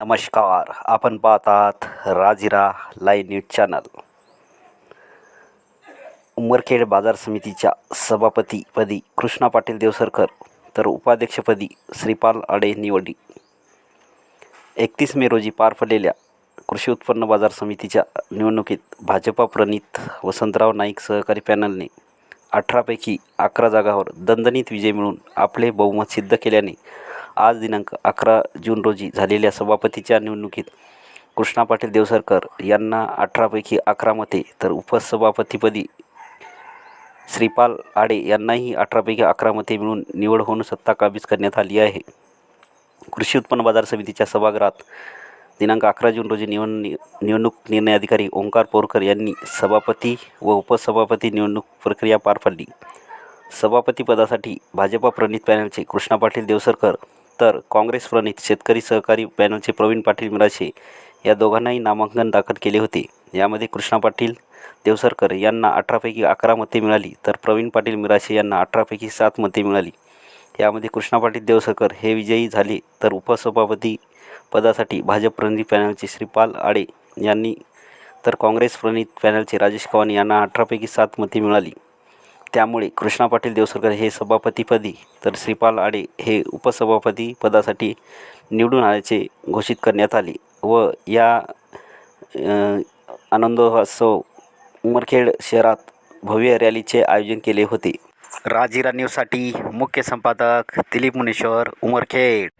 नमस्कार आपण पाहतात Rajira live news channel. Umarkhed बाजार समितीच्या सभापतीपदी कृष्णा पाटील देवसरकर तर उपाध्यक्षपदी श्रीपाल आडे निवडी एकतीस मे रोजी पार पडलेल्या कृषी उत्पन्न बाजार समितीच्या निवडणुकीत भाजपा प्रणित वसंतराव नाईक सहकारी पॅनलने अठरापैकी अकरा जागावर दणदणीत विजय मिळून आपले बहुमत सिद्ध केल्याने आज दिनांक अकरा जून रोजी झालेल्या सभापतीच्या निवडणुकीत कृष्णा पाटील देवसरकर यांना अठरापैकी अकरा मते तर उपसभापतीपदी श्रीपाल आडे यांनाही अठरापैकी अकरा मते मिळून निवड होऊन सत्ता काबीज करण्यात आली आहे. कृषी उत्पन्न बाजार समितीच्या सभागृहात दिनांक अकरा जून रोजी निवड निवडणूक निर्णय अधिकारी ओंकार पोरकर यांनी सभापती व उपसभापती निवडणूक प्रक्रिया पार पाडली. सभापतीपदासाठी भाजपा प्रणित पॅनलचे कृष्णा पाटील देवसरकर तर काँग्रेस प्रणित शेतकरी सहकारी पॅनलचे प्रवीण पाटील मिराशे या दोघांनाही नामांकन दाखल केले होते. यामध्ये कृष्णा पाटील देवसरकर यांना अठरापैकी अकरा मते मिळाली तर प्रवीण पाटील मिराशे यांना अठरापैकी सात मते मिळाली. यामध्ये कृष्णा पाटील देवसरकर हे विजयी झाले तर उपसभापती पदासाठी भाजप प्रणित पॅनलचे श्रीपाल आडे यांनी तर काँग्रेस प्रणित पॅनलचे राजेश कवानी यांना अठरापैकी सात मते मिळाली. त्यामुळे कृष्णा पाटील देवसरकर हे सभापतीपदी तर श्रीपाल आडे हे उपसभापती पदासाठी निवडून आल्याचे घोषित करण्यात आले व या आनंदोत्सव उमरखेड शहरात भव्य रॅलीचे आयोजन केले होते. राजीरा न्यूजसाठी मुख्य संपादक दिलीप मुनेश्वर उमरखेड.